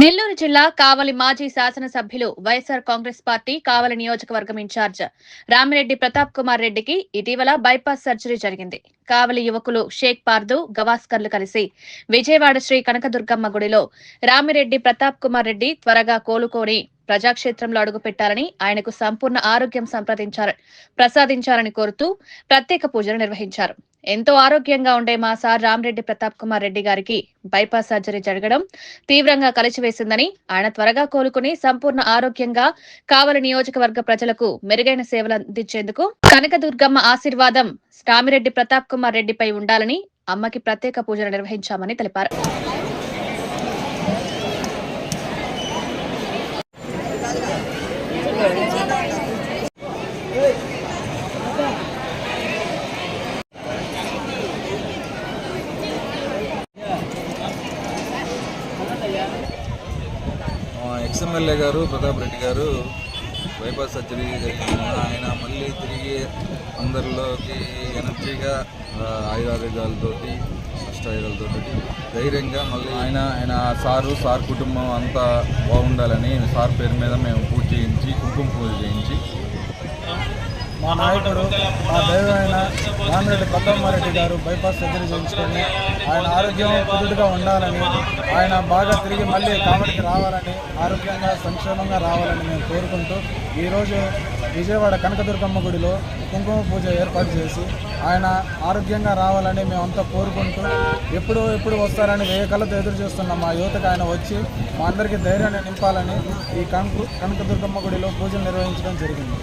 నెల్లూరు జిల్లా కావలి మాజీ శాసనసభ్యులు వైఎస్ఆర్ కాంగ్రెస్ పార్టీ కావలి నియోజకవర్గం ఇన్ఛార్జ్ రామిరెడ్డి ప్రతాప్ కుమార్ రెడ్డికి ఇటీవల బైపాస్ సర్జరీ జరిగింది. కావలి యువకులు షేక్ పార్దు గవాస్కర్లు కలిసి విజయవాడ శ్రీ కనకదుర్గమ్మ గుడిలో రామిరెడ్డి ప్రతాప్ కుమార్ రెడ్డి త్వరగా కోలుకొని ప్రజాక్షేత్రంలో అడుగుపెట్టాలని ఆయనకు సంపూర్ణ ఆరోగ్యం సంప్రదించారు ప్రసాదించాలని కోరుతూ ప్రత్యేక పూజలు నిర్వహించారు. ఎంతో ఆరోగ్యంగా ఉండే మా సార్ రామ్రెడ్డి ప్రతాప్ కుమార్ రెడ్డి గారికి బైపాస్ సర్జరీ జరగడం తీవ్రంగా కలిచివేసిందని ఆయన త్వరగా కోలుకుని సంపూర్ణ ఆరోగ్యంగా కావలి నియోజకవర్గ ప్రజలకు మెరుగైన సేవలు అందించేందుకు కనకదుర్గమ్మ ఆశీర్వాదం రామిరెడ్డి ప్రతాప్ కుమార్ రెడ్డిపై ఉండాలని అమ్మకి ప్రత్యేక పూజలు నిర్వహించామని తెలిపారు. ఎక్స్ఎమ్మెల్యే గారు ప్రతాప్ రెడ్డి గారు బైపాస్ సర్జరీ జరిగిన ఆయన మళ్ళీ తిరిగి అందరిలోకి ఎనర్జీగా ఆ, ఆయురారోగ్యాలతోటి అష్టాయురాలతోటి ధైర్యంగా మళ్ళీ ఆయన ఆయన సారు సార్ కుటుంబం అంతా బాగుండాలని సార్ పేరు మీద మేము పూజ చేయించి కుంకుమ పూజ చేయించి మా నాయకుడు మా దైవమైన రామిరెడ్డి ప్రతామారెడ్డి గారు బైపాస్ సర్జరీ చేయించుకొని ఆయన ఆరోగ్యం కుదురుగా ఉండాలని ఆయన బాగా తిరిగి మళ్ళీ కామెడీకి రావాలని ఆరోగ్యంగా సంక్షేమంగా రావాలని మేము కోరుకుంటూ ఈరోజు విజయవాడ కనకదుర్గమ్మ గుడిలో కుంకుమ పూజ ఏర్పాటు చేసి ఆయన ఆరోగ్యంగా రావాలని మేమంతా కోరుకుంటూ ఎప్పుడు ఎప్పుడు వస్తారని వేయ కళ్ళతో ఎదురు చూస్తున్న మా యువతకు ఆయన వచ్చి మా అందరికీ ధైర్యాన్ని నింపాలని ఈ కనక కనకదుర్గమ్మ గుడిలో పూజలు నిర్వహించడం జరిగింది.